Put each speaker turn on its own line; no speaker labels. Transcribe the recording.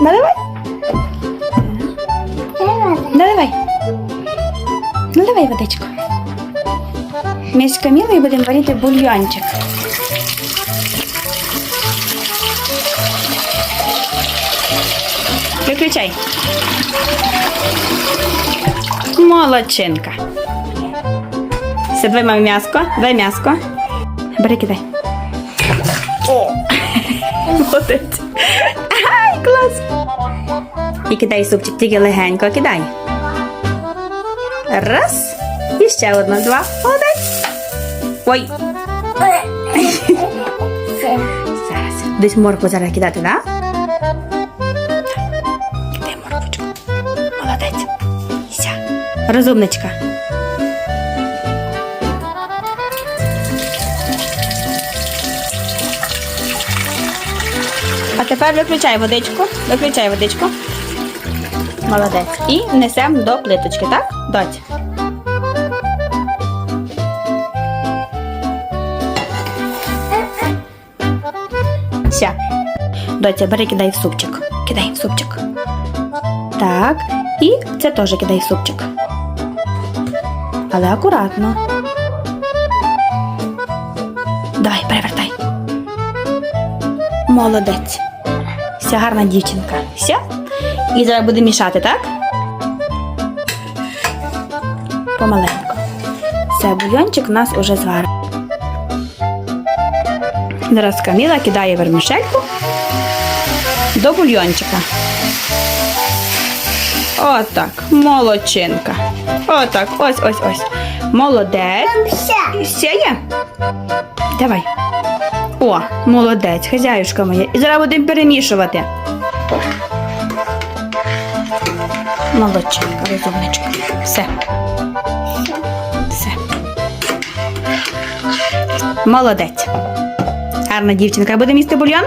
Наливай. Наливай. Наливай водичку. Ми з Камілою будемо варити бульйончик. Виключай. Молодчинка. Все, давай мамі м'яско. Дай м'яско. Бери, кидай. Молодець. Ай, клас. І кидай супчик, тільки легенько кидай. Раз. І ще одна, два. Молодець. Ой. Зараз. Десь моркву зараз кидати? Да? Молодець. Розумничка. А тепер виключай водичку. Виключай водичку. Молодець. І несемо до плиточки, так? Доць. Все. Доця, бери, кидай в супчик. Кидай в супчик. Так. І це теж кидай в супчик. Але акуратно. Давай, перевертай. Молодець. Вся гарна дівчинка. Все? І зараз буде мішати, так? Помаленьку. Все, бульйончик у нас уже зварений. Зараз Каміла кидає вермішельку до бульйончика. Отак, молодчинка. Отак, ось, ось, ось. Молодець.
Все.
Все є? Давай. О, молодець, хазяюшка моя. І зараз будемо перемішувати. Молодчинка, розумничка. Все. Все. Молодець. Гарна дівчинка. Будемо їсти бульйон?